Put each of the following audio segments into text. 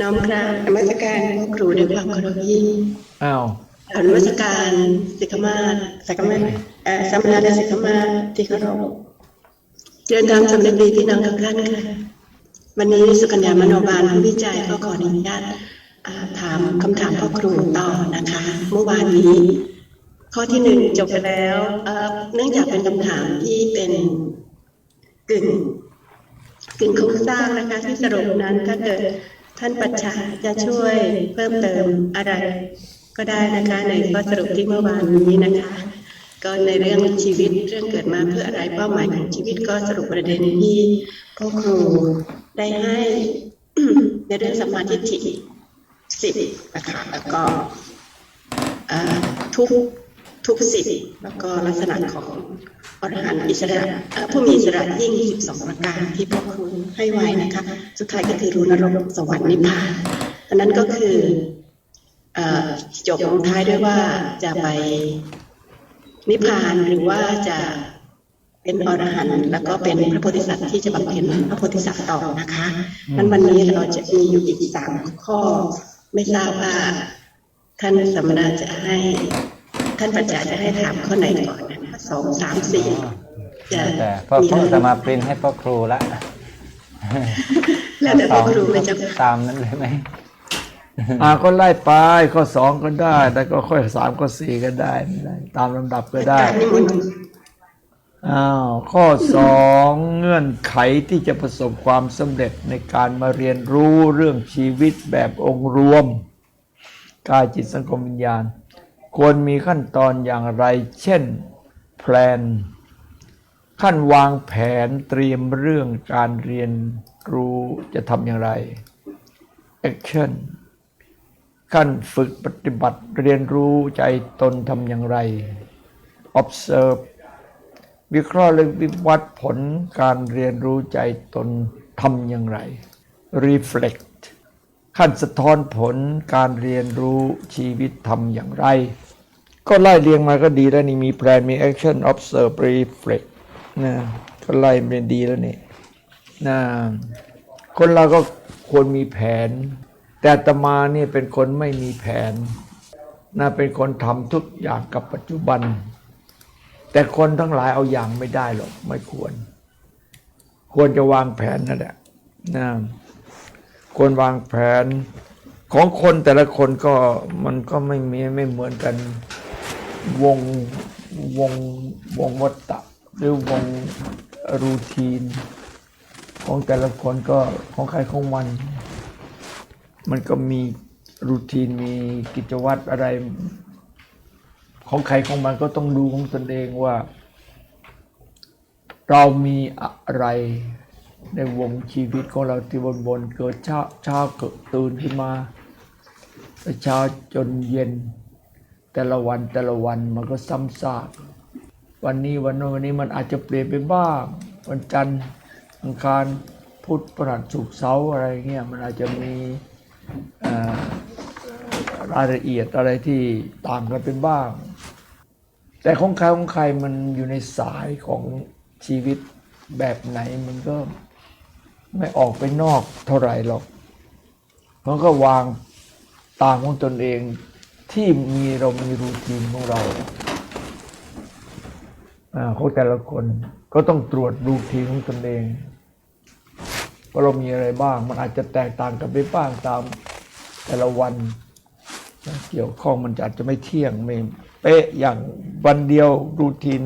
น้อมกราบนมัสการพ่อครูด้วยความเคารพยิ่งอ้าวกราบนมัสการสิกขมาศสิกขมาศเอ่อสามณะและสิกขมาศที่เคารพเจริญธรรมสำเร็จดีพี่น้องทุกท่านค่ะวันนี้สุกัญญามโนบาลผู้วิจัยก็ขออนุญาตอ่าถามคำถามพ่อครูต่อนะคะ เมื่อวานนี้ ข้อที่หนึ่งจบไปแล้วเอ่อเนื่องจากเป็นคำถามที่เป็นกึ่งกึ่งโครงสร้างนะคะที่สรุปนั้นถ้าเกิด ท่านปัจฉาจะช่วยเพิ่มเติมอะไร ก็ได้นะคะในข้อสรุปที่เมื่อวานนี้นะคะ ก็ในเรื่องชีวิตเรื่องเกิดมาเพื่ออะไรเป้าหมายของชีวิตก็สรุปประเด็นที่พ่อครูได้ให้ในเรื่องสมมาธิฏฐิสิบนะคะแล้วก็ทุกทุกสิบแล้วก็ลักษณะของ อรหันต์อิสระผู้มีอิสระยิ่ง12ประการที่พ่อครูให้ไว้นะคะ สุดท้ายก็คือรู้นรกสวรรค์นิพพานอันนั้นก็คือจบลงท้ายด้วยว่าจะไปนิพพานหรือว่าจะเป็นอรหันต์แล้วก็เป็นพระโพธิสัตว์ที่จะบำเพ็ญพระโพธิสัตว์ต่อนะคะนั้นวันนี้เราจะมีอยู่อีกสามข้อ ไม่ทราบว่าท่านสมณะจะให้ ท่านปัจจาจะให้ถามข้อไหนก่อนนะ สองสามสี่จะแต่พ่อมีพ่อเลยจะมาปริ้นให้พ่อครูละแล้วแต่พ่อครูมันจะตามนั้นเลยไหมอ่าก็ไล่ไปข้อสองก็ได้ แล้วก็ข้อสามข้อสี่ก็ได้ไม่ได้ ตามลำดับก็ได้การนิมนต์อ้าวข้อสองเงื่อนไขที่จะประสบความสำเร็จในการมาเรียนรู้เรื่องชีวิตแบบองค์รวม กายจิตสังคมวิญญาณ ควรมีขั้นตอนอย่างไร เช่น แพลนขั้นวางแผนเตรียมเรื่องการเรียนรู้จะทำอย่างไร action ขั้นฝึกปฏิบัติเรียนรู้ใจตนทำอย่างไร observe วิเคราะห์และวิวัฒน์ผลการเรียนรู้ใจตนทำอย่างไร reflect ขั้นสะท้อนผลการเรียนรู้ชีวิตทำอย่างไร ก็ไล่เรียงมาก็ดีแล้วนี่มีแพลนมี action observe reflect นะก็ไล่เป็นดีแล้วนี่นะคนเราก็ควรมีแผน แต่ตมาเนี่ยเป็นคนไม่มีแผนนะเป็นคนทำทุกอย่างกับปัจจุบัน แต่คนทั้งหลายเอาอย่างไม่ได้หรอกไม่ควร ควรจะวางแผนนั่นแหละนะควรวางแผนของคนแต่ละคนก็มันก็ไม่มีไม่เหมือนกัน วงวงวงวัตตะหรือวงรูทีน ของแต่ละคนก็ของใครของมัน มันก็มีรูทีนมีกิจวัตรอะไร ของใครของมันก็ต้องดูของตนเองว่า เรามีอะไรในวงชีวิตของเราที่บนบนเกิดเช้าเช้าเกิดตื่นขึ้นมาเช้าจนเย็น แต่ละวันแต่ละวันมันก็ซ้ำซากวันนี้วันโน้นวันนี้มันอาจจะเปลี่ยนไปบ้าง วันจันทร์อังคารพุธพฤหัสศุกร์เสาร์อะไรเงี้ยมันอาจจะมีรายละเอียดอะไรที่ต่างกันเป็นบ้าง แต่ของใครของใครมันอยู่ในสายของชีวิตแบบไหนมันก็ไม่ออกไปนอกเท่าไหร่หรอกมันก็วางตามของตนเอง ที่มีเรามีรูทีนของเราอาของแต่ละคนก็ต้องตรวจรูทีนของตนเองว่าเรามีอะไรบ้าง มันอาจจะแตกต่างกันไปบ้างตามแต่ละวัน เกี่ยวข้องมันอาจจะไม่เที่ยงไม่เป๊ะอย่างวันเดียวรูทีน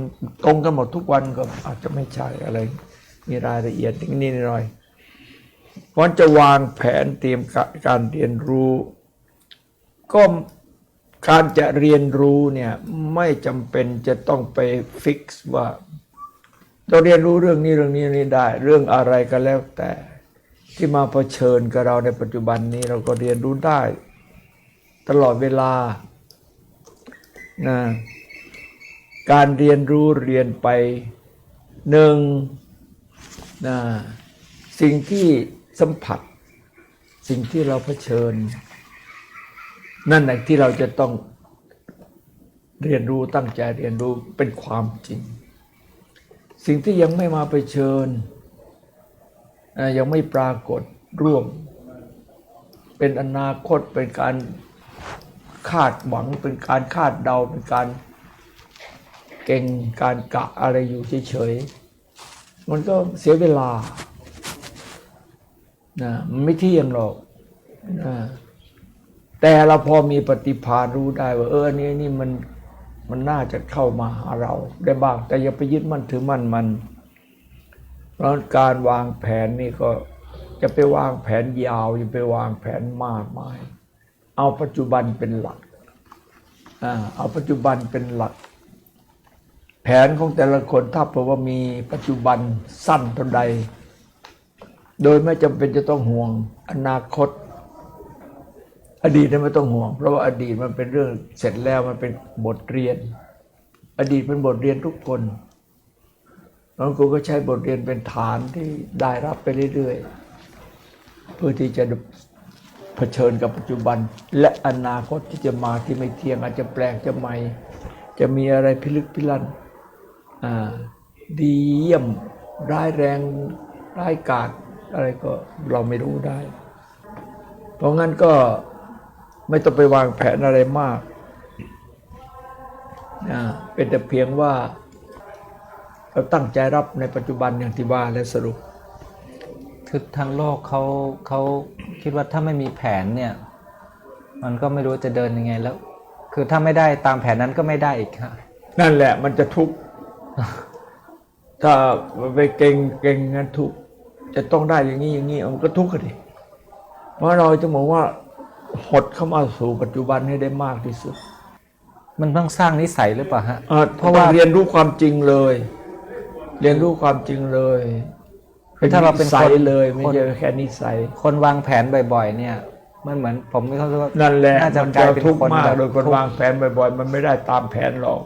ตรงกันหมดทุกวันก็อาจจะไม่ใช่อะไร มีรายละเอียดนิดนิดหน่อยเพราะจะวางแผนเตรียมการเรียนรู้ ก็ การจะเรียนรู้เนี่ยไม่จำเป็นจะต้องไปฟิกซ์ว่าต้องเรียนรู้เรื่องนี้เรื่องนี้นี้ได้ เรื่องอะไรก็แล้วแต่ที่มาเผชิญกับเราในปัจจุบันนี้เราก็เรียนรู้ได้ ตลอดเวลานะการเรียนรู้เรียนไปหนึ่งนะสิ่งที่สัมผัส สิ่งที่เราเผชิญ นั่นแหละที่เราจะต้องเรียนรู้ตั้งใจเรียนรู้เป็นความจริง สิ่งที่ยังไม่มาเผชิญ ยังไม่ปรากฏร่วม เป็นอนาคตเป็นการคาดหวังเป็นการคาดเดาเป็นการเก่งการกะอะไรอยู่เฉยๆมันก็เสียเวลานะมันไม่เที่ยงหรอกนะ แต่เราพอมีปฏิภาณรู้ได้ว่าเอออันนี้นี่มันมันน่าจะเข้ามาหาเราได้บ้าง แต่อย่าไปยึดมั่นถือมั่นมันเพราะการวางแผนนี่ก็จะไปวางแผนยาวอย่าไปวางแผนมากมาย เอาปัจจุบันเป็นหลักอ่าเอาปัจจุบันเป็นหลัก แผนของแต่ละคนถ้าเผื่อว่ามีปัจจุบันสั้นเท่าใด โดยไม่จำเป็นจะต้องห่วงอนาคต อดีตนั้นไม่ต้องห่วง เพราะว่าอดีตมันเป็นเรื่องเสร็จแล้วมันเป็นบทเรียน อดีตเป็นบทเรียนทุกคนน้องกูก็ใช้บทเรียนเป็นฐานที่ได้รับไปเรื่อยๆ เพื่อที่จะเผชิญกับปัจจุบัน และอนาคตที่จะมาที่ไม่เที่ยงอาจจะแปลกจะใหม่ จะมีอะไรพิลึกพิลั่นดีเยี่ยมร้ายแรงร้ายกาจอะไรก็เราไม่รู้ได้ เพราะงั้นก็ ไม่ต้องไปวางแผนอะไรมากนะเป็นแต่เพียงว่า เราตั้งใจรับในปัจจุบันอย่างที่ว่าและสรุป คือทางโลกเขาเขาคิดว่าถ้าไม่มีแผนเนี่ย มันก็ไม่รู้จะเดินยังไงแล้ว คือถ้าไม่ได้ตามแผนนั้นก็ไม่ได้อีกค่ะนั่นแหละมันจะทุกข์ถ้าไปเก่งเก่งงั้นทุกข์จะต้องได้อย่างนี้อย่างนี้มันก็ทุกข์กันดิเพราะเราจะบอกว่า หดเข้ามาสู่ปัจจุบันให้ได้มากที่สุด มันต้องสร้างนิสัยหรือเปล่าฮะเอ่อเพราะว่าเรียนรู้ความจริงเลย เรียนรู้ความจริงเลยคือถ้าเราเป็นนิสัคยนเลยไม่คนใช่แค่นิสัย คนวางแผนบ่อย ๆ เนี่ย มันเหมือนผมไม่เข้าใจว่านั่นแหละน่าจะมันกลาจะยเป็นทุกข์คนมากแบบโดยคนทุกข์วางแผนบ่อย ๆ มันไม่ได้ตามแผนหรอก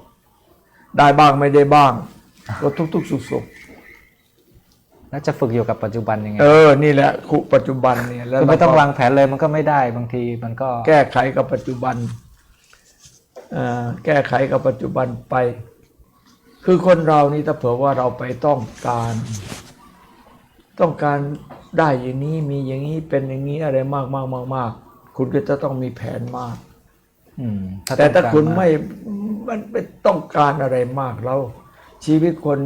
ได้บ้างไม่ได้บ้างก็ทุกๆสุข แล้วจะฝึกอยู่กับปัจจุบันยังไงๆเออนี่แหละคุปัจจุบันเนี่ยแล้วคือไม่ต้องเรก็วางแผนเลยมันก็ไม่ได้บางทีมันก็แก้ไขกับปัจจุบันเอ่อแก้ไขกับปัจจุบันไป คือคนเรานี่ถ้าเผื่อว่าเราไปต้องการ ต้องการได้อย่างนี้มีอย่างนี้เป็นอย่างนี้อะไรมากมากมากมากคุณก็จะต้องมีแผนมากอืมแต่ถ้าองกรคุณกไม่มันไม่ต้องการอะไรมากแล้วชีวิตคน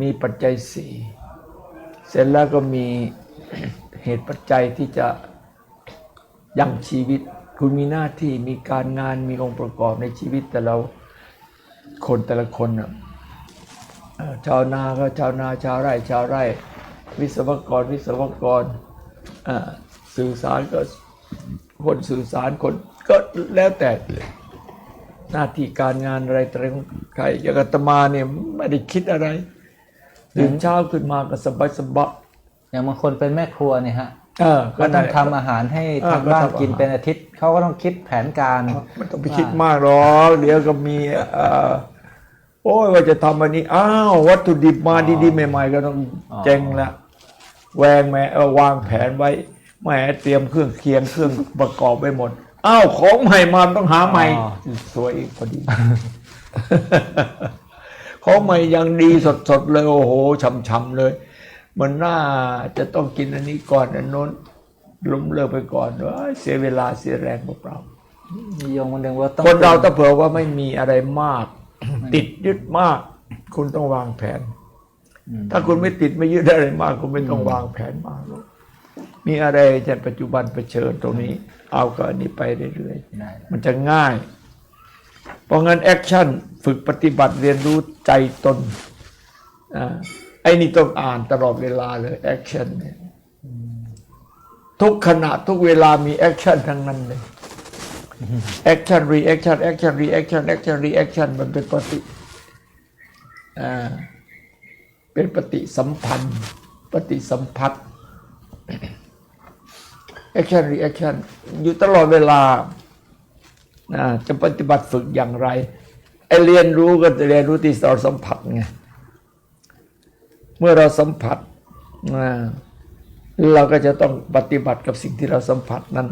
มีปัจจัยสี่ เสร็จแล้วก็มีเหตุปัจจัยที่จะยั่งชีวิต คุณมีหน้าที่มีการงานมีองค์ประกอบในชีวิตแต่เราคนแต่ละคนนะชาวนาก็ชาวนาชาวไร่ชาวไร่ วิศวกรวิศวกรสื่อสารก็คนสื่อสารคนก็แล้วแต่หน้าที่การงานอะไรแต่ละของใครอย่างอาตมาเนี่ยไม่ได้คิดอะไร ตื่นเช้าขึ้นมาก็สบายสบายอย่างบางคนเป็นแม่ครัวเนี่ยฮะเออก็ต้องนั่นแหละทำอาหารให้เออทางบ้านก็ทำอาหารกินเป็นอาทิตย์เขาก็ต้องคิดแผนการไม่ต้องไปคิดมากหรอกเดี๋ยวก็มีเอ่อโอ้ยว่าจะทำอันนี้อ้าววัตถุดิบมาดีๆใหม่ ๆ ก็ต้องอ๋อเจ๊งละแวงแม่เออวางแผนไว้แหมเตรียมเครื่องเคียงเครื่องประกอบไปหมดอ้าวของใหม่มาต้องหาใหม่สวยอีกพอดี ของใหม่ยังดีสดๆเลยโอ้โหช่ำๆเลย มันน่าจะต้องกินอันนี้ก่อนอันโน้นล้มเลิกไปก่อนเว้ยเสียเวลาเสียแรงเปล่าๆนิยมมันเดิมว่าต้องคนเราถ้าเผื่อว่าไม่มีอะไรมาก ติดยึดมาก คุณต้องวางแผนอืมถ้าคุณไม่ติดไม่ยึดอะไรมาก คุณไม่ต้องวางแผนมากหรอกมีอะไรจะปัจจุบันเผชิญตรงนี้ เอากับอันนี้ไปเรื่อยได้ๆมันจะง่ายเพ ราะงั้นแอคชั่นฝึกปฏิบัติเรียนรู้ใจตนอไอ้นี่ต้องอ่านตลอดเวลาเลยแอคชั่นเนี่ยทุกขณะทุกเวลามีแอคชั่นทั้งนั้นเลยแอคชั่นรีแอคชั่นแอคชั่นรีแอคชั่นแอคชั่นรีแอคชั่นมันเป็นปฏิเป็นปฏิสัมพันธ์ ปฏิสัมพัทธ์แอคชั่นรีแอคชั่นอยู่ตลอดเวลา จะปฏิบัติฝึกอย่างไรไอเรียนรู้ก็จะเรียนรู้ที่เราสัมผัสไงเมื่อเราสัมผัสอ่าเราก็จะต้องปฏิบัติกับสิ่งที่เราสัมผัสนั้น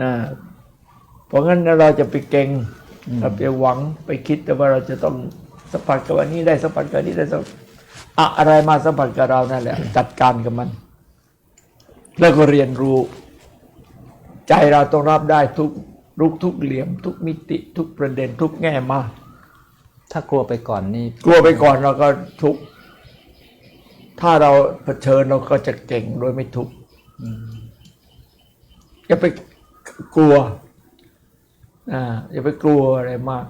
อ่าเพราะงั้นเราจะไปเก่งเราไปหวังไปคิดแต่ว่าเราจะต้องสัมผัสกับอันนี้ได้สัมผัสกับอันนี้ได้สัมอะอะไรมาสัมผัสกับเรานั่นแหละ จัดการกับมัน แล้วก็เรียนรู้ ใจเราต้องรับได้ทุก ลุกทุกเหลี่ยมทุกมิติทุกประเด็นทุกแง่มาก ถ้ากลัวไปก่อนนี่กลัวไปก่อนเราก็ทุกข์ถ้าเราเผชิญเราก็จะเก่งโดยไม่ทุกข์อย่าไปกลัวอ่าอย่าไปกลัวอะไรมาก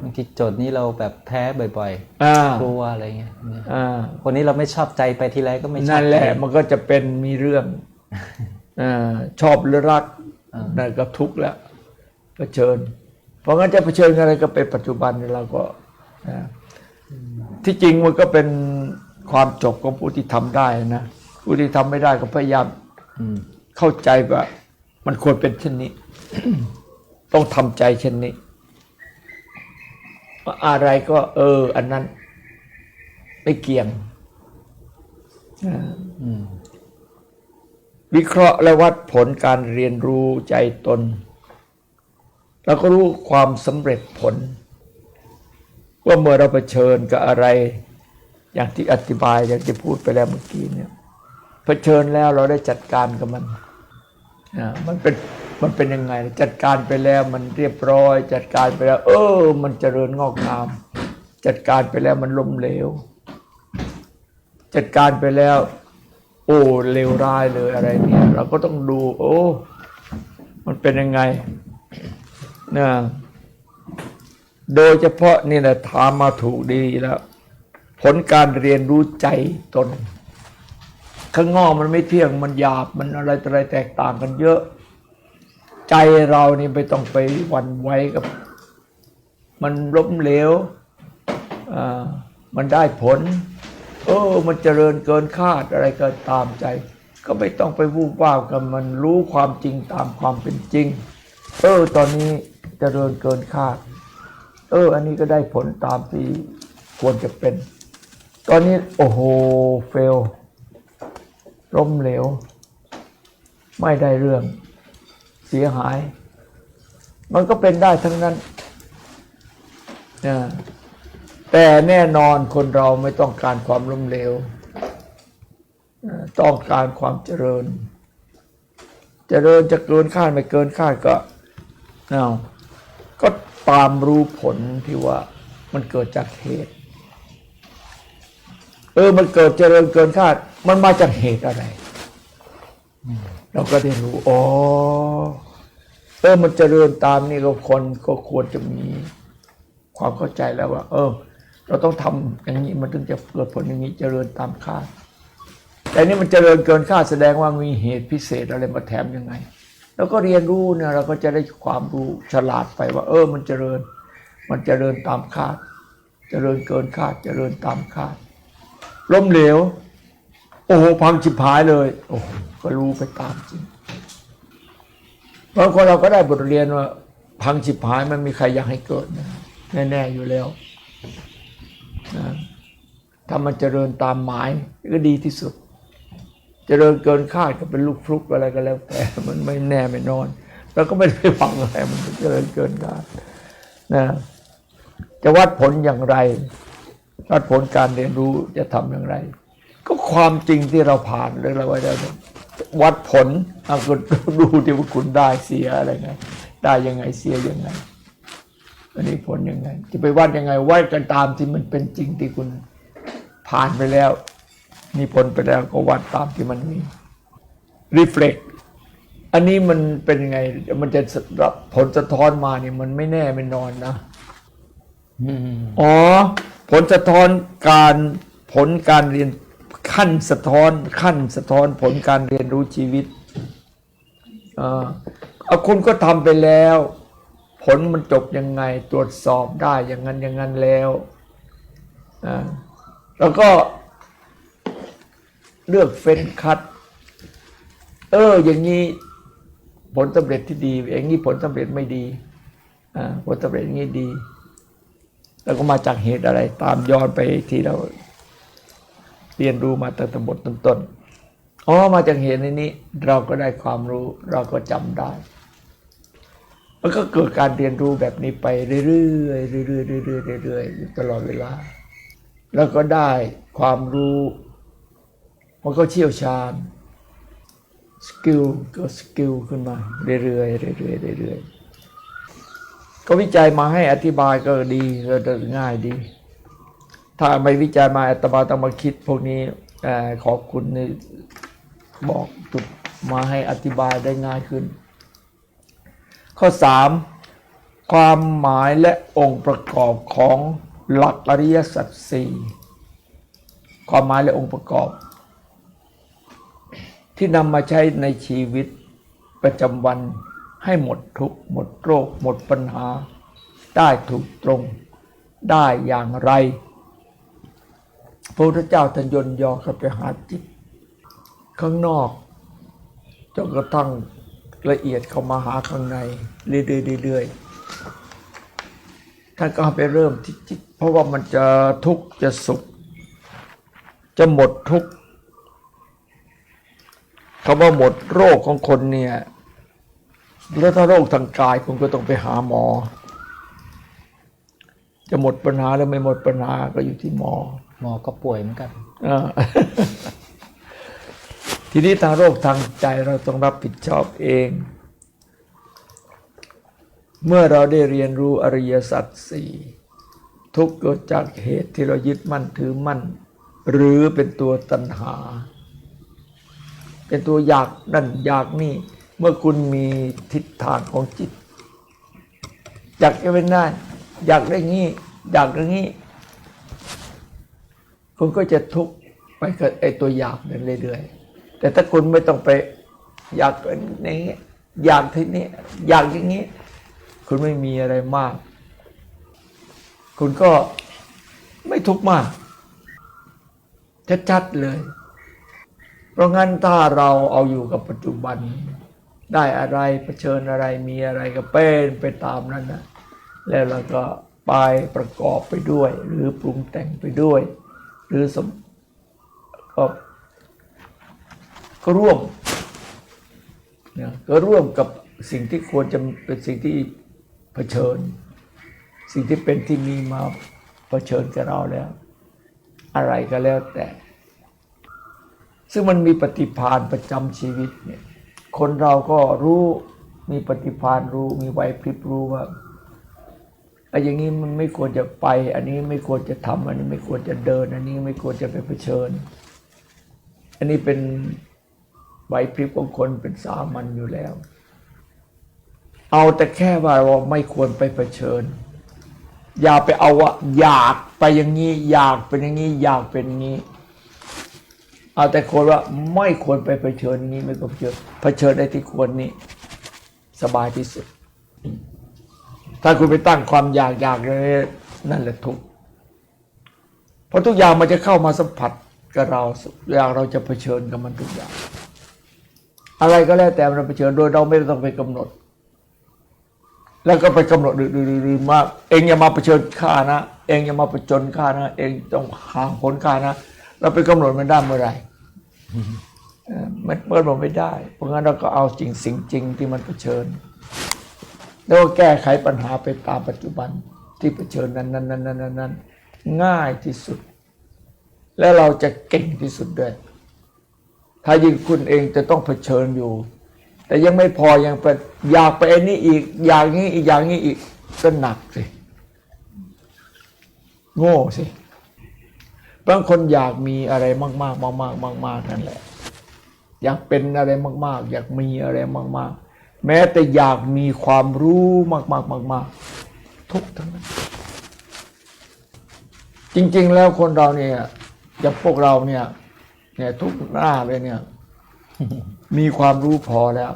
บางทีโจทย์นี้เราแบบแพ้บ่อยอ่าๆกลัวอะไรเงี้ยอ่าคนนี้เราไม่ชอบใจไปทีไรก็ไม่ชอบนั่นแหละใจมันก็จะเป็นมีเรื่องอาชอบหรือรักอ่านั่นก็ทุกข์แล้ว เผชิญ เพราะงั้นจะเผชิญอะไรก็เป็นปัจจุบันเราก็ที่จริงมันก็เป็นความจบของผู้ที่ทำได้นะผู้ที่ทำไม่ได้ก็พยายามเข้าใจว่า มันควรเป็นเช่นนี้ ต้องทำใจเช่นนี้ว่าอะไรก็ เออ อันนั้น ไม่เกี่ยงวิเคราะห์และวัดผลการเรียนรู้ใจตน เราก็รู้ความสำเร็จผล ว่าเมื่อเราเผชิญกับอะไร อย่างที่อธิบายอย่างที่พูดไปแล้วเมื่อกี้เนี่ยเผชิญแล้วเราได้จัดการกับมันอ่ามันเป็นมันเป็นยังไง จัดการไปแล้วมันเรียบร้อย จัดการไปแล้ว เออ มันเจริญงอกงาม จัดการไปแล้วมันล้มเหลว จัดการไปแล้ว โอ้เลวร้ายเลยอะไรเนี่ย เราก็ต้องดู โอ้ มันเป็นยังไง นะโดยเฉพาะนี่แหละถามมาถูกดีแล้ว ผลการเรียนรู้ใจตน ข้างนอกมันไม่เที่ยงมันหยาบมันอะไรอะไรแตกต่างกันเยอะ ใจเรานี่ไม่ต้องไปหวันไหวกับ มันล้มเหลวอ่ามันได้ผล เออ มันเจริญเกินคาดอะไรก็ตามใจ ก็ไม่ต้องไปวูบว่าบกับมันรู้ความจริงตามความเป็นจริง เออ ตอนนี้ เจริญเกินคาด เออ อันนี้ก็ได้ผลตามที่ควรจะเป็น ตอนนี้ โอ้โห เฟลล้มเหลว ไม่ได้เรื่อง เสียหาย มันก็เป็นได้ทั้งนั้นนะแต่แน่นอนคนเราไม่ต้องการความล้มเหลว ต้องการความเจริญ เจริญจะเกินคาดไม่เกินคาดก็เอา ตามรู้ผลที่ว่ามันเกิดจากเหตุ เออมันเกิดเจริญเกินคาด มันมาจากเหตุอะไร เราก็ได้รู้อ๋อเออมันเจริญตามนี่ก็คนก็ควรจะมีความเข้าใจแล้วว่า เออ เราต้องทำอย่างนี้มันถึงจะเกิดผลอย่างนี้เจริญตามคาดแต่นี่มันเจริญเกินคาดแสดงว่ามีเหตุพิเศษอะไรมาแถมยังไง แล้วก็เรียนรู้เนี่ยเราก็จะได้ความรู้ฉลาดไปว่า เออมันเจริญ มันเจริญตามคาด เจริญเกินคาด เจริญตามคาดล้มเหลว โอ้โหพังฉิบหายเลย โอ้ก็รู้ไปตามจริงบางคนเราก็ได้บทเรียนว่า พังฉิบหายมันมีใครอยากให้เกิดนะแน่ๆอยู่แล้วนะถ้ามันเจริญตามหมายก็ดีที่สุด เจริญเกินคาดก็เป็นลูกฟลุกอะไรก็แล้วแต่มันไม่แน่ไม่นอนเราก็ไม่ได้ไปฟังอะไรมันเจริญเกินคาดนะจะวัดผลอย่างไร วัดผลการเรียนรู้จะทำอย่างไร ก็ความจริงที่เราผ่านเรื่องอะไรไว้แล้ววัดผลเอาคุณดูที่ว่าคุณได้เสียอะไรไงได้ยังไงเสียยังไงอันนี้ผลยังไง จะไปวัดยังไงวัดกันตามที่มันเป็นจริงที่คุณผ่านไปแล้ว มีผลไปแล้วก็วัดตามที่มันมี reflect อันนี้มันเป็นยังไง มันจะรับผลสะท้อนมาเนี่ยมันไม่แน่ไม่นอนนะอืมอ๋อ ผลสะท้อนการผลการเรียนขั้นสะท้อน ขั้นสะท้อนผลการเรียนรู้ชีวิตอ่าเอาคุณก็ทำไปแล้ว ผลมันจบยังไงตรวจสอบได้อย่างนั้นอย่างนั้นแล้วอ่าแล้วก็ เลือกเฟ้นคัด เออ อย่างนี้ผลสำเร็จที่ดี อย่างนี้ผลสำเร็จไม่ดีอ่าผลสำเร็จอย่างนี้ดี แล้วก็มาจากเหตุอะไร ตามย้อนไปที่เราเรียนรู้มาตั้งแต่บทต้นๆอ๋อมาจากเหตุในนี้ เราก็ได้ความรู้ เราก็จำได้มันก็เกิดการเรียนรู้แบบนี้ไปเรื่อยๆเรื่อยๆเรื่อยๆเรื่อยๆอยู่ตลอดเวลา แล้วก็ได้ความรู้ มันก็เชี่ยวชาญสกิลก็สกิลขึ้นมาเรื่อยๆเรื่อยๆเรื่อยๆก็วิจัยมาให้อธิบายก็ดีก็ง่ายดี ถ้าไม่วิจัยมาอาตมาต้องมาคิดพวกนี้ขอบคุณในบอกจุดมาให้อธิบายได้ง่ายขึ้น ข้อสามความหมายและองค์ประกอบของหลักอริยสัจสี่ความหมายและองค์ประกอบ ที่นำมาใช้ในชีวิตประจำวันให้หมดทุกข์หมดโรค หมดปัญหา ได้ถูกตรงได้อย่างไร พระพุทธเจ้าท่านยนยอเข้าไปหาจิตข้างนอกจนกระทั่งละเอียดเข้ามาหาข้างในเรื่อยๆท่านก็ไปเริ่มที่จิตเพราะว่ามันจะทุกข์จะสุข จะหมดทุกข์ คำว่าหมดโรคของคนเนี่ยแล้วถ้าโรคทางกายคุณก็ต้องไปหาหมอ จะหมดปัญหาหรือไม่หมดปัญหาก็อยู่ที่หมอ หมอก็ป่วยเหมือนกันอ่าทีนี้ทางโรคทางใจเราต้องรับผิดชอบเอง เมื่อเราได้เรียนรู้อริยสัจสี่ทุกข์เกิดจากเหตุที่เรายึดมั่นถือมั่น หรือเป็นตัวตัณหา เป็นตัวอยากนั่นอยากนี่ เมื่อคุณมีทิศทางของจิต อยากจะเป็นนั่นอยากได้งี้ อยากได้งี้ คุณก็จะทุกข์ไปกับไอ้ตัวอยากนั้นเรื่อยๆ แต่ถ้าคุณไม่ต้องไปอยากเป็นนี้อยากที่นี้อยากอย่างนี้ คุณไม่มีอะไรมาก คุณก็ไม่ทุกข์มากชัดๆเลย เพราะงั้นถ้าเราเอาอยู่กับปัจจุบัน ได้อะไรเผชิญอะไรมีอะไรก็เป็นไปตามนั้นนะแล้วเราก็ไปประกอบไปด้วย หรือปรุงแต่งไปด้วย หรือสมก็ก็ร่วมนะก็ร่วมกับสิ่งที่ควรจะเป็นสิ่งที่เผชิญ สิ่งที่เป็นที่มีมาเผชิญกับเราแล้ว อะไรก็แล้วแต่ ซึ่งมันมีปฏิภาณประจำชีวิตเนี่ยคนเราก็รู้มีปฏิภาณรู้มีไหวพริบรู้ว่าไอ้อย่างนี้มันไม่ควรจะไป อันนี้ไม่ควรจะทำอันนี้ไม่ควรจะเดิน อันนี้ไม่ควรจะไปเผชิญ อันนี้เป็นไหวพริบของคนเป็นสามัญอยู่แล้ว เอาแต่แค่ว่าเราไม่ควรไปเผชิญ อย่าไปเอาว่าอยากไปอย่างนี้ อยากเป็นอย่างนี้ อยากเป็นอย่างนี้ เอาแต่คนว่าไม่ควรไปเผชิญนี้ไม่ควรเผชิญเผชิญได้ที่ควรนี้ สบายที่สุด ถ้าคุณไปตั้งความอยากอยากเลยนั่นแหละทุกเพราะทุกอย่างมันจะเข้ามาสัมผัสกับเราอย่างเราจะเผชิญกับมันทุกอย่าง อะไรก็แล้วแต่เราเผชิญโดยเราไม่ต้องไปกำหนด แล้วก็ไปกำหนดดื้อๆมาก เองอย่ามาเผชิญข้านะ เองอย่ามาประจนข้านะ เองต้องห่างผลข้านะ เราไปกำหนดมันได้เมื่อไหร่เอ่อมันเปิดไม่ได้ เพราะงั้นเราก็เอาจริงสิ่งจริงที่มันเผชิญ แล้วก็แก้ไขปัญหาไปตามปัจจุบันที่เผชิญนั้นนั้นนั้นนั้นนั้นนั้นง่ายที่สุด และเราจะเก่งที่สุดด้วย ถ้ายิ่งคุณเองจะต้องเผชิญอยู่ แต่ยังไม่พอยังไปอยากไปอันนี้อีก อย่างนี้อีกอย่างนี้อีกก็หนักสิ โง่สิ บางคนอยากมีอะไรมากๆ มากๆ มากๆนั่นแหละ อยากเป็นอะไรมาก ๆ อยากมีอะไรมาก ๆ แม้แต่อยากมีความรู้มากๆมากๆทุกข์ทั้งนั้น จริง ๆ แล้วคนเราเนี่ยอย่างพวกเราเนี่ยเนี่ยทุกหน้าเลยเนี่ย มีความรู้พอแล้ว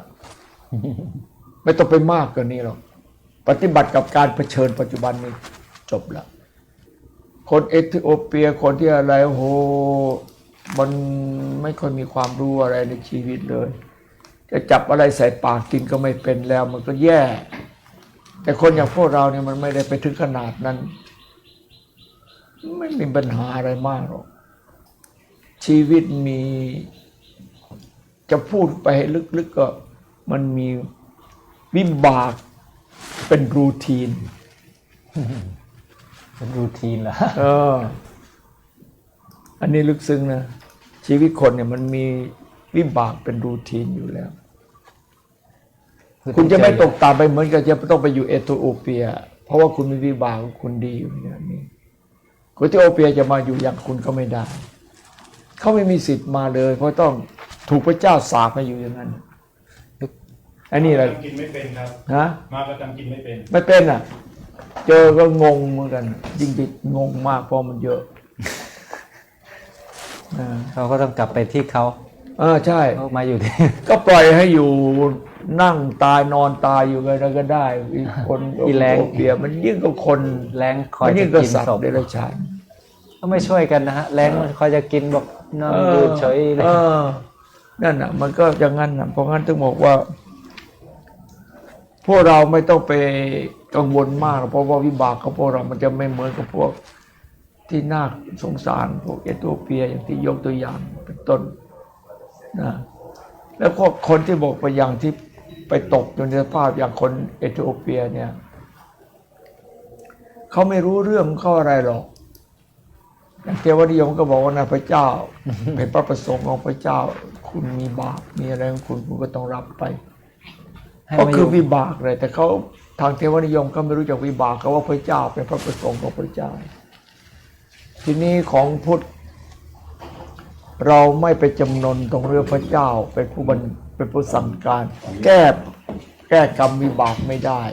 ไม่ต้องไปมากกว่านี้หรอกปฏิบัติกับการเผชิญปัจจุบันนี้จบแล้ว คนเอธิโอเปียคนที่อะไรโอ้โหมันไม่ค่อยมีความรู้อะไรในชีวิตเลย จะจับอะไรใส่ปากกินก็ไม่เป็นแล้ว มันก็แย่ แต่คนอย่างพวกเราเนี่ยมันไม่ได้ไปถึงขนาดนั้น ไม่มีปัญหาอะไรมากหรอก ชีวิตมี จะพูดไปลึกๆก็มันมีวิบากเป็นรูทีน เป็นรูทีนเหรอเออ อันนี้ลึกซึ้งนะ ชีวิตคนเนี่ยมันมีวิบากเป็นรูทีนอยู่แล้วคือคุณจะไม่เจตอกต่ำไปเหมือนกับจะต้องไปอยู่เอธิโอเปีย เพราะว่าคุณมีวิบากของคุณดีอยู่อย่างนี้คนเอธิโอเปียจะมาอยู่อย่างคุณก็ไม่ได้ เขาไม่มีสิทธิ์มาเลย เพราะต้องถูกพระเจ้าสาปมาอยู่อย่างนั้นอันนี้อะไรจำกินไม่เป็นครับฮะมาก็จำกินไม่เป็น ไม่เป็นอะ เจอก็งงเหมือนกันยิ่งบิดงงมากเพราะมันเยอะอ่าเขาก็ต้องกลับไปที่เขาเออใช่ เขามาอยู่ที่ ก็ปล่อยให้อยู่นั่งตายนอนตายอยู่กันก็ได้อีกคนอีแรงโเปียมันยิ่งกับคนแรงคอยมันจะยิ่งกับกินสัตศว์พเดรัจฉาน ก็ไม่ช่วยกันนะฮะแรงมันคอยจะกินบอกนั่งอยู่เฉยเลย เออ นั่นน่ะ มันก็อย่างนั้นน่ะเพราะงั้นถึงบอกว่า พวกเราไม่ต้องไป กังวลมากหรอกเพราะว่าวิบากของพวกเรา มันจะไม่เหมือนกับพวกที่น่าสงสารพวกเอธิโอเปียอย่างที่ยกตัวอย่างเป็นต้นนะแล้วก็คนที่บอกไปอย่างที่ไปตกอยู่ในสภาพอย่างคนเอธิโอเปียเนี่ยเขาไม่รู้เรื่องของเขาอะไรหรอกอย่างเทวนิยมก็บอกว่านะพระเจ้า เป็นพระประสงค์ของพระเจ้า คุณมีบาปมีอะไรของคุณคุณก็ต้องรับไป ก็มาอคือวิบากเลย แต่เขา ทางเทวนิยมก็ไม่รู้จักวิบากเขาว่าพระเจ้าเป็นพระประสงค์ของพระเจ้า ทีนี้ของพุทธ เราไม่ไปจำนนตรงเรื่องพระเจ้าเป็นผู้บันเป็นผู้สั่งการ แก้แก้กรรมวิบากไม่ได้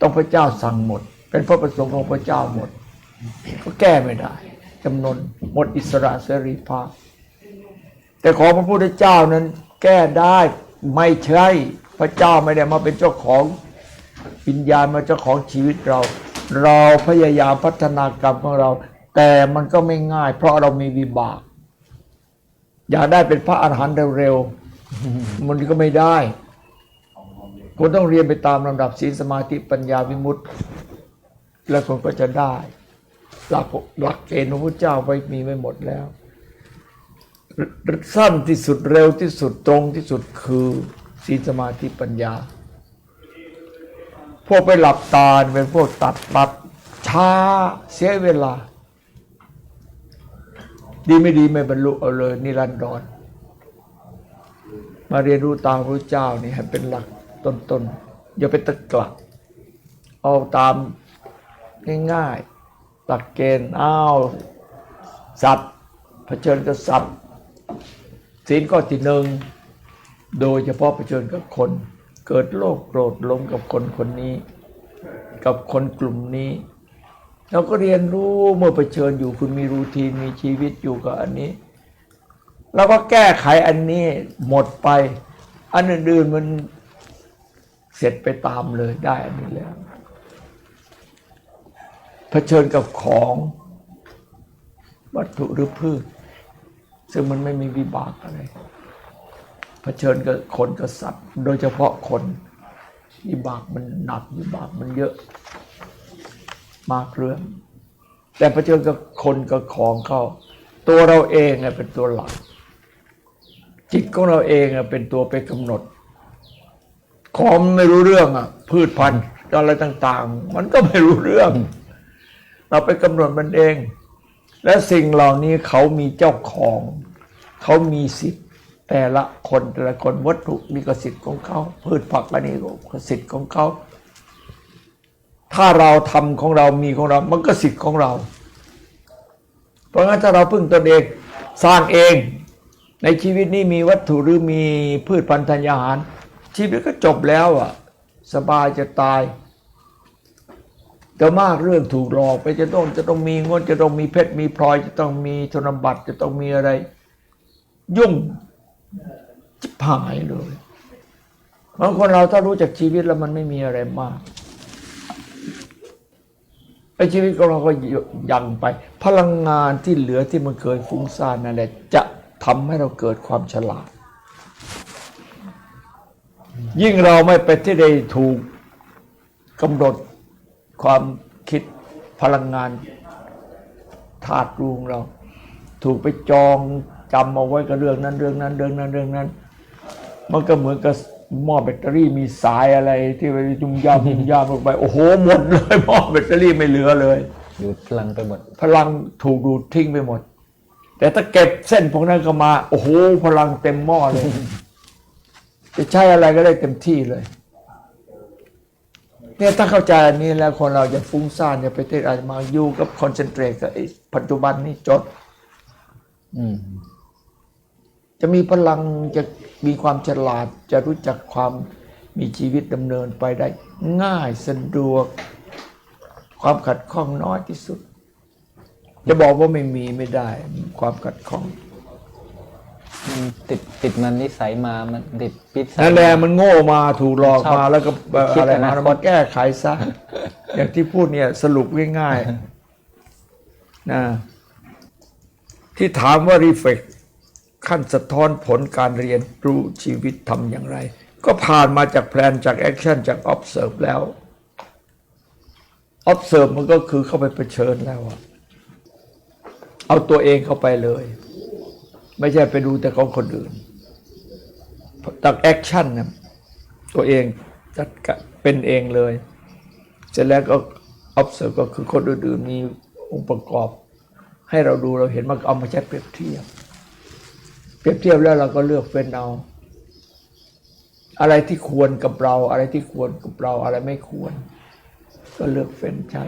ต้องพระเจ้าสั่งหมด เป็นพระประสงค์ของพระเจ้าหมด ก็แก้ไม่ได้จำนนหมดอิสระเสรีภาพแต่ของพระพุทธเจ้านั้นแก้ได้ไม่ใช่ พระเจ้าไม่ได้มาเป็นเจ้าของวิญญาณมาเจ้าของชีวิตเรา เราพยายามพัฒนากรรมของเรา แต่มันก็ไม่ง่าย เพราะเรามีวิบาก อยากได้เป็นพระอรหันต์เร็วๆมันก็ไม่ได้คุณต้องเรียนไปตามลำดับศีลสมาธิปัญญาวิมุตติ แล้วคุณก็จะได้ หลักหลักเกณฑ์ของพระเจ้าไว้มีไว้หมดแล้ว สั้นที่สุดเร็วที่สุดตรงที่สุดคือ ศีลสมาธิปัญญา พวกไปหลับตาเป็นพวกตัดตัดช้าเสียเวลา ดีไม่ดีไม่บรรลุเอาเลยนิรันดรมาเรียนรู้ตามพระเจ้านี่ให้เป็นหลักต้นๆอย่าไปตะกลักเอาตามง่ายๆหลักเกณฑ์อ้าวสัตว์เผชิญกับสัตว์ศีลข้อที่หนึ่ง โดยเฉพาะเผชิญกับคน เกิดโลภโกรธลงกับคนคนนี้ กับคนกลุ่มนี้เราก็เรียนรู้เมื่อเผชิญอยู่คุณมีรูทีนมีชีวิตอยู่กับอันนี้เราก็แก้ไขอันนี้หมดไป อันอื่นๆมันเสร็จไปตามเลยได้อันนี้แล้วเผชิญกับของวัตถุหรือพืช ซึ่งมันไม่มีวิบากอะไร เผชิญกับคนกับสัตว์ โดยเฉพาะคนวิบากมันหนักวิบากมันเยอะ มากเรื่อง แต่เผชิญกับคนกับของเขาตัวเราเองเป็นตัวหลัก จิตของเราเองเป็นตัวไปกำหนด ของมันไม่รู้เรื่องอะพืชพันธุ์อะไรต่าง ๆ มันก็ไม่รู้เรื่อง เราไปกำหนดมันเอง และสิ่งเหล่านี้เขามีเจ้าของ เขามีสิทธิ์ แต่ละคนแต่ละคนวัตถุนี่ก็สิทธิ์ของเขาพืชผักอันนี้ก็สิทธิ์ของเขาถ้าเราทำของเรามีของเรา มันก็สิทธิ์ของเรา เพราะงั้นถ้าเราพึ่งตนเองสร้างเอง ในชีวิตนี้มีวัตถุหรือมีพืชพันธุ์ธัญญาหาร ชีวิตก็จบแล้วอะ สบายจะตายแต่มากเรื่องถูกหลอกไปจะต้องจะต้องมีเงินจะต้องมีเพชรมีพลอย จะต้องมีธนบัตรจะต้องมีอะไร ยุ่ง จิบหายเลยบางคนเราถ้ารู้จักชีวิตแล้วมันไม่มีอะไรมากไอ้ชีวิตของเราก็ยังไป พลังงานที่เหลือที่มันเคยฟุ้งซ่านนั่นแหละจะทำให้เราเกิดความฉลาด ยิ่งเราไม่ไปที่ใดถูกกำหนดความคิดพลังงานธาตุรูงเรา ถูกไปจอง จำเอาไว้กับเรื่องนั้นเรื่องนั้นเรื่องนั้นเรื่องนั้น มันก็เหมือนกับหม้อแบตเตอรี่มีสายอะไรที่ไปยุ่มย่ามยุ่มย่ามลงไป โอ้โหหมดเลยหม้อแบตเตอรี่ไม่เหลือเลยอยู่พลังไปหมด พลังถูกดูดทิ้งไปหมด แต่ถ้าเก็บเส้นพวกนั้นก็มา โอ้โหพลังเต็มหม้อเลย จะใช้อะไรก็ได้เต็มที่เลย เนี่ยถ้าเข้าใจอันนี้แล้วคนเราจะฟุ้งซ่านจะไปเทศอาจจะมาอยู่กับคอนเซนเทรตกับไอ้ปัจจุบันนี้จด อืม จะมีพลังจะมีความฉลาดจะรู้จักความมีชีวิตดำเนินไปได้ ง่ายสะดวก ความขัดข้องน้อยที่สุด จะบอกว่าไม่มีไม่ได้ ความขัดข้องมันติดติดมันนิสัยมา มันติดปิดสัยนั่นแหละมันโง่มาถูกหลอกชอบมาแล้วก็เอ่อคิดอะไรอนามาคตแล้วมาแก้ไขซะ อย่างที่พูดเนี่ยสรุปง่ายๆนะที่ถามว่ารีเฟก ขั้นสะท้อนผลการเรียนรู้ชีวิตทำอย่างไร ก็ผ่านมาจากแพลนจากแอคชั่นจาก observe แล้ว observe มันก็คือเข้าไปเผชิญแล้วอะเอาตัวเองเข้าไปเลย ไม่ใช่ไปดูแต่ของคนอื่นจากแอคชั่นนะตัวเองจัดเป็นเองเลย เสร็จแล้วก็ observe ก็คือคนอื่นๆมีองค์ประกอบ ให้เราดูเราเห็นมันเอามาใช้เปรียบเทียบ เปรียบเทียบแล้วเราก็เลือกเฟ้นเอา อะไรที่ควรกับเรา อะไรที่ควรกับเรา อะไรไม่ควร ก็เลือกเฟ้นใช้